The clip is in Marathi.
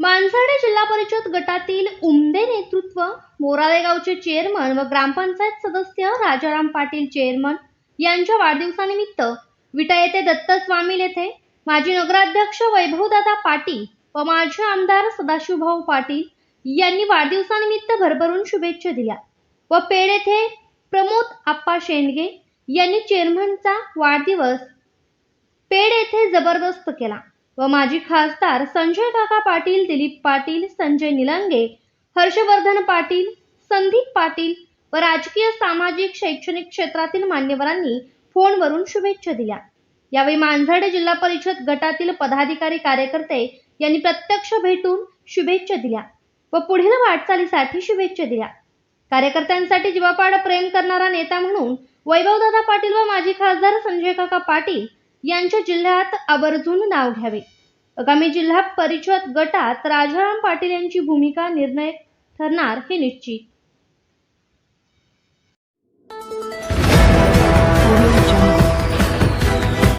मानसाडे जिल्हा परिषद गटातील उमदे नेतृत्व मोराळे गावचे चेअरमन व ग्रामपंचायत सदस्य राजाराम पाटील चेअरमन यांच्या वाढदिवसानिमित्त विटा येथे दत्त स्वामी येथे माजी नगराध्यक्ष वैभवदादा पाटील व माजी आमदार सदाशिवभाऊ पाटील यांनी वाढदिवसानिमित्त भरभरून शुभेच्छा दिल्या व पेड येथे प्रमोद आप्पा शेंडगे यांनी चेअरमनचा वाढदिवस पेड येथे जबरदस्त केला व माजी खासदार संजय काका पाटील दिलीप पाटील संजय निलंगे हर्षवर्धन पाटील संदीप पाटील व राजकीय सामाजिक शैक्षणिक क्षेत्रातील मान्यवरांनी फोनवरून शुभेच्छा दिल्या. यावेळी मांजर्डे जिल्हा परिषद गटातील पदाधिकारी कार्यकर्ते यांनी प्रत्यक्ष भेटून शुभेच्छा दिल्या व पुढील वाटचालीसाठी शुभेच्छा दिल्या. कार्यकर्त्यांसाठी जीवापाड प्रेम करणारा नेता म्हणून वैभवदादा पाटील व माजी खासदार संजय काका पाटील यांच्या जिल्ह्यात आवर्जून नाव घ्यावे. आगामी जिल्हा परिषद गटात राजाराम पाटील यांची भूमिका निर्णय ठरणार हे निश्चित.